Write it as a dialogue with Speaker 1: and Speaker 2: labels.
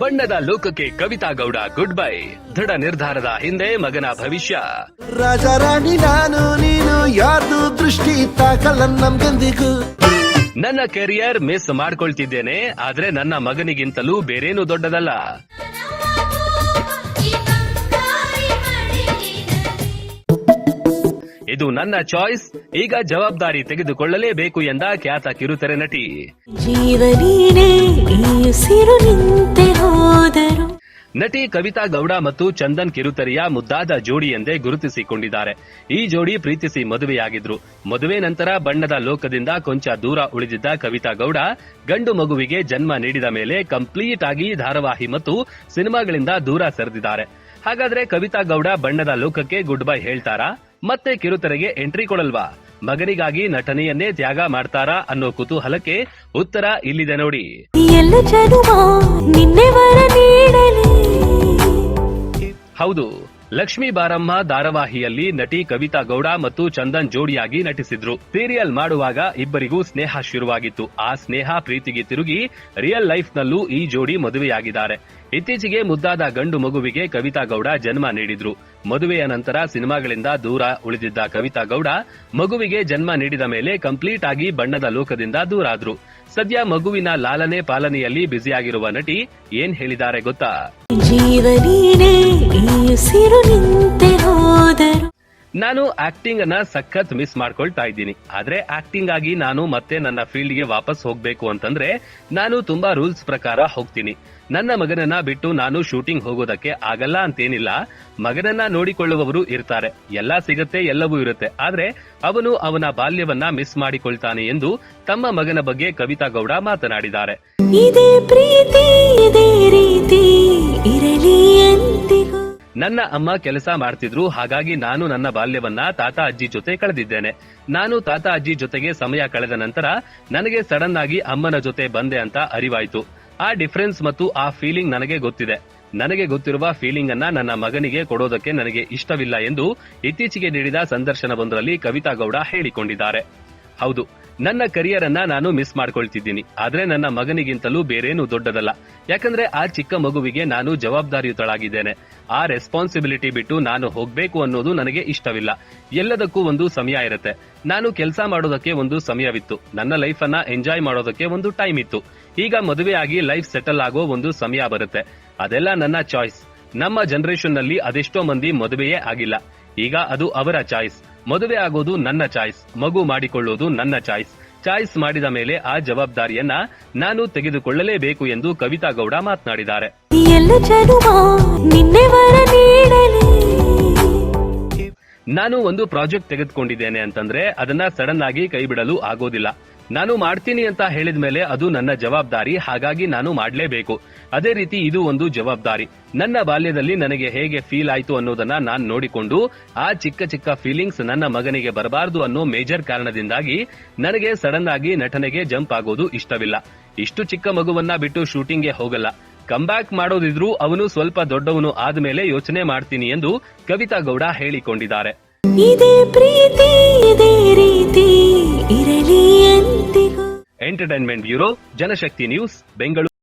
Speaker 1: ಬಣ್ಣದ ಲೋಕಕ್ಕೆ Kavita Gowda good bye. ದೃಢ ನಿರ್ಧಾರದ ಹಿಂದೆ ಮಗನ ಭವಿಷ್ಯ.
Speaker 2: ರಾಜ ರಾಣಿ ನಾನು ನೀನು ಯಾರ್ದು ದೃಷ್ಟಿ ತಾಕಲ್ಲ ನಮ್ಗೆಂದಿಗೂ
Speaker 1: ನನ್ನ ಕೆರಿಯರ್ ಮಿಸ್ ಮಾಡ್ಕೊಳ್ತಿದ್ದೇನೆ ಆದ್ರೆ ನನ್ನ ಮಗನಿಗಿಂತಲೂ ಬೇರೇನು ದೊಡ್ಡದಲ್ಲ. ಇದು ನನ್ನ ಚಾಯ್ಸ್ ಈಗ ಜವಾಬ್ದಾರಿ ತೆಗೆದುಕೊಳ್ಳಲೇಬೇಕು ಎಂದ ಖ್ಯಾತ ಕಿರುತೆರೆ ನಟಿ. ನಟಿ ಕವಿತಾ ಗೌಡ ಮತ್ತು ಚಂದನ್ ಕಿರುತೆರೆಯ ಮುದ್ದಾದ ಜೋಡಿ ಎಂದೇ ಗುರುತಿಸಿಕೊಂಡಿದ್ದಾರೆ. ಈ ಜೋಡಿ ಪ್ರೀತಿಸಿ ಮದುವೆಯಾಗಿದ್ರು. ಮದುವೆ ನಂತರ ಬಣ್ಣದ ಲೋಕದಿಂದ ಕೊಂಚ ದೂರ ಉಳಿದಿದ್ದ ಕವಿತಾ ಗೌಡ ಗಂಡು ಮಗುವಿಗೆ ಜನ್ಮ ನೀಡಿದ ಮೇಲೆ ಕಂಪ್ಲೀಟ್ ಆಗಿ ಧಾರಾವಾಹಿ ಮತ್ತು ಸಿನಿಮಾಗಳಿಂದ ದೂರ ಸರಿದಿದ್ದಾರೆ. ಹಾಗಾದ್ರೆ ಕವಿತಾ ಗೌಡ ಬಣ್ಣದ ಲೋಕಕ್ಕೆ ಗುಡ್ ಬೈ ಹೇಳ್ತಾರಾ? ಮತ್ತೆ ಕಿರುತೆರೆಗೆ ಎಂಟ್ರಿ ಕೊಡಲ್ವಾ? ಮಗನಿಗಾಗಿ ನಟನೆಯನ್ನೇ ತ್ಯಾಗ ಮಾಡ್ತಾರಾ ಅನ್ನೋ ಕುತೂಹಲಕ್ಕೆ ಉತ್ತರ ಇಲ್ಲಿದೆ ನೋಡಿ. ಹೌದು. ಲಕ್ಷ್ಮೀ ಬಾರಮ್ಮ ಧಾರಾವಾಹಿಯಲ್ಲಿ ನಟಿ ಕವಿತಾ ಗೌಡ ಮತ್ತು ಚಂದನ್ ಜೋಡಿಯಾಗಿ ನಟಿಸಿದ್ರು. ಸೀರಿಯಲ್ ಮಾಡುವಾಗ ಇಬ್ಬರಿಗೂ ಸ್ನೇಹ ಶುರುವಾಗಿತ್ತು. ಆ ಸ್ನೇಹ ಪ್ರೀತಿಗೆ ತಿರುಗಿ ರಿಯಲ್ ಲೈಫ್ ನಲ್ಲೂ ಈ ಜೋಡಿ ಮದುವೆಯಾಗಿದ್ದಾರೆ. ಇತ್ತೀಚೆಗೆ ಮುದ್ದಾದ ಗಂಡು ಮಗುವಿಗೆ ಕವಿತಾ ಗೌಡ ಜನ್ಮ ನೀಡಿದ್ರು. ಮದುವೆಯ ನಂತರ ಸಿನಿಮಾಗಳಿಂದ ದೂರ ಉಳಿದಿದ್ದ ಕವಿತಾ ಗೌಡ ಮಗುವಿಗೆ ಜನ್ಮ ನೀಡಿದ ಮೇಲೆ ಕಂಪ್ಲೀಟ್ ಆಗಿ ಬಣ್ಣದ ಲೋಕದಿಂದ ದೂರಾದ್ರು. ಸದ್ಯ ಮಗುವಿನ ಲಾಲನೆ ಪಾಲನೆಯಲ್ಲಿ ಬ್ಯುಸಿಯಾಗಿರುವ ನಟಿ ಏನ್ ಹೇಳಿದ್ದಾರೆ ಗೊತ್ತಾ?
Speaker 3: ಉಸಿರು ನಿಂತೆ ಹೋದರು.
Speaker 1: ನಾನು ಆಕ್ಟಿಂಗ್ ಅನ್ನ ಸಖತ್ ಮಿಸ್ ಮಾಡ್ಕೊಳ್ತಾ ಇದ್ದೀನಿ. ಆದ್ರೆ ಆಕ್ಟಿಂಗ್ ಆಗಿ ನಾನು ಮತ್ತೆ ನನ್ನ ಫೀಲ್ಡ್ಗೆ ವಾಪಸ್ ಹೋಗ್ಬೇಕು ಅಂತಂದ್ರೆ ನಾನು ತುಂಬಾ ರೂಲ್ಸ್ ಪ್ರಕಾರ ಹೋಗ್ತೀನಿ. ನನ್ನ ಮಗನನ್ನ ಬಿಟ್ಟು ನಾನು ಶೂಟಿಂಗ್ ಹೋಗೋದಕ್ಕೆ ಆಗಲ್ಲ ಅಂತೇನಿಲ್ಲ. ಮಗನನ್ನ ನೋಡಿಕೊಳ್ಳುವವರು ಇರ್ತಾರೆ. ಎಲ್ಲ ಸಿಗತ್ತೆ ಎಲ್ಲವೂ ಇರುತ್ತೆ. ಆದ್ರೆ ಅವನು ಅವನ ಬಾಲ್ಯವನ್ನ ಮಿಸ್ ಮಾಡಿಕೊಳ್ತಾನೆ ಎಂದು ತಮ್ಮ ಮಗನ ಬಗ್ಗೆ ಕವಿತಾ ಗೌಡ ಮಾತನಾಡಿದ್ದಾರೆ.
Speaker 3: ಇದೇ ಪ್ರೀತಿ ಇದೇ ರೀತಿ.
Speaker 1: ನನ್ನ ಅಮ್ಮ ಕೆಲಸ ಮಾಡ್ತಿದ್ರು, ಹಾಗಾಗಿ ನಾನು ನನ್ನ ಬಾಲ್ಯವನ್ನ ತಾತ ಅಜ್ಜಿ ಜೊತೆ ಕಳೆದಿದ್ದೇನೆ. ನಾನು ತಾತ ಅಜ್ಜಿ ಜೊತೆಗೆ ಸಮಯ ಕಳೆದ ನಂತರ ನನಗೆ ಸಡನ್ ಆಗಿ ಅಮ್ಮನ ಜೊತೆ ಬಂದೆ ಅಂತ ಅರಿವಾಯ್ತು. ಆ ಡಿಫರೆನ್ಸ್ ಮತ್ತು ಆ ಫೀಲಿಂಗ್ ನನಗೆ ಗೊತ್ತಿದೆ. ನನಗೆ ಗೊತ್ತಿರುವ ಫೀಲಿಂಗ್ ಅನ್ನ ನನ್ನ ಮಗನಿಗೆ ಕೊಡೋದಕ್ಕೆ ನನಗೆ ಇಷ್ಟವಿಲ್ಲ ಎಂದು ಇತ್ತೀಚೆಗೆ ನೀಡಿದ ಸಂದರ್ಶನವೊಂದರಲ್ಲಿ ಕವಿತಾ ಗೌಡ ಹೇಳಿಕೊಂಡಿದ್ದಾರೆ. ಹೌದು ನನ್ನ ಕರಿಯರ್ ಅನ್ನ ನಾನು ಮಿಸ್ ಮಾಡ್ಕೊಳ್ತಿದ್ದೀನಿ. ಆದ್ರೆ ನನ್ನ ಮಗನಿಗಿಂತಲೂ ಬೇರೇನು ದೊಡ್ಡದಲ್ಲ. ಯಾಕಂದ್ರೆ ಆ ಚಿಕ್ಕ ಮಗುವಿಗೆ ನಾನು ಜವಾಬ್ದಾರಿಯುತಳಾಗಿದ್ದೇನೆ. ಆ ರೆಸ್ಪಾನ್ಸಿಬಿಲಿಟಿ ಬಿಟ್ಟು ನಾನು ಹೋಗ್ಬೇಕು ಅನ್ನೋದು ನನಗೆ ಇಷ್ಟವಿಲ್ಲ. ಎಲ್ಲದಕ್ಕೂ ಒಂದು ಸಮಯ ಇರುತ್ತೆ. ನಾನು ಕೆಲಸ ಮಾಡೋದಕ್ಕೆ ಒಂದು ಸಮಯವಿತ್ತು. ನನ್ನ ಲೈಫ್ ಅನ್ನ ಎಂಜಾಯ್ ಮಾಡೋದಕ್ಕೆ ಒಂದು ಟೈಮ್ ಇತ್ತು. ಈಗ ಮದುವೆಯಾಗಿ ಲೈಫ್ ಸೆಟಲ್ ಆಗೋ ಒಂದು ಸಮಯ ಬರುತ್ತೆ. ಅದೆಲ್ಲ ನನ್ನ ಚಾಯ್ಸ್ ನಮ್ಮ ಜನರೇಷನ್ನಲ್ಲಿ ಅದೆಷ್ಟೋ ಮಂದಿ ಮದುವೆಯೇ ಆಗಿಲ್ಲ. ಈಗ ಅದು ಅವರ ಚಾಯ್ಸ್ ಮದುವೆ ಆಗೋದು ನನ್ನ ಚಾಯ್ಸ್ ಮಗು ಮಾಡಿಕೊಳ್ಳೋದು ನನ್ನ ಚಾಯ್ಸ್. ಚಾಯ್ಸ್ ಮಾಡಿದ ಮೇಲೆ ಆ ಜವಾಬ್ದಾರಿಯನ್ನ ನಾನು ತೆಗೆದುಕೊಳ್ಳಲೇಬೇಕು ಎಂದು ಕವಿತಾ ಗೌಡ ಮಾತನಾಡಿದ್ದಾರೆ. ನಾನು ಒಂದು ಪ್ರಾಜೆಕ್ಟ್ ತೆಗೆದುಕೊಂಡಿದ್ದೇನೆ ಅಂತಂದ್ರೆ ಅದನ್ನ ಸಡನ್ ಆಗಿ ಕೈ ಬಿಡಲು ಆಗೋದಿಲ್ಲ. ನಾನು ಮಾಡ್ತೀನಿ ಅಂತ ಹೇಳಿದ ಮೇಲೆ ಅದು ನನ್ನ ಜವಾಬ್ದಾರಿ, ಹಾಗಾಗಿ ನಾನು ಮಾಡಲೇಬೇಕು. ಅದೇ ರೀತಿ ಇದು ಒಂದು ಜವಾಬ್ದಾರಿ. ನನ್ನ ಬಾಲ್ಯದಲ್ಲಿ ನನಗೆ ಹೇಗೆ ಫೀಲ್ ಆಯ್ತು ಅನ್ನೋದನ್ನ ನಾನು ನೋಡಿಕೊಂಡು, ಆ ಚಿಕ್ಕ ಚಿಕ್ಕ ಫೀಲಿಂಗ್ಸ್ ನನ್ನ ಮಗನಿಗೆ ಬರಬಾರದು ಅನ್ನೋ ಮೇಜರ್ ಕಾರಣದಿಂದಾಗಿ ನನಗೆ ಸಡನ್ ಆಗಿ ನಟನೆಗೆ ಜಂಪ್ ಆಗೋದು ಇಷ್ಟವಿಲ್ಲ. ಇಷ್ಟು ಚಿಕ್ಕ ಮಗುವನ್ನ ಬಿಟ್ಟು ಶೂಟಿಂಗ್ಗೆ ಹೋಗಲ್ಲ. ಕಂಬ್ಯಾಕ್ ಮಾಡೋದಿದ್ರೂ ಅವನು ಸ್ವಲ್ಪ ದೊಡ್ಡವನು ಆದ್ಮೇಲೆ ಯೋಚನೆ ಮಾಡ್ತೀನಿ ಎಂದು ಕವಿತಾ ಗೌಡ ಹೇಳಿಕೊಂಡಿದ್ದಾರೆ.
Speaker 3: ಇದೇ ಪ್ರೀತಿ ಇದೇ ರೀತಿ ಇರಲಿ ಎಂದಿಗೂ
Speaker 1: entertainment bureau Janashakti news Bengaluru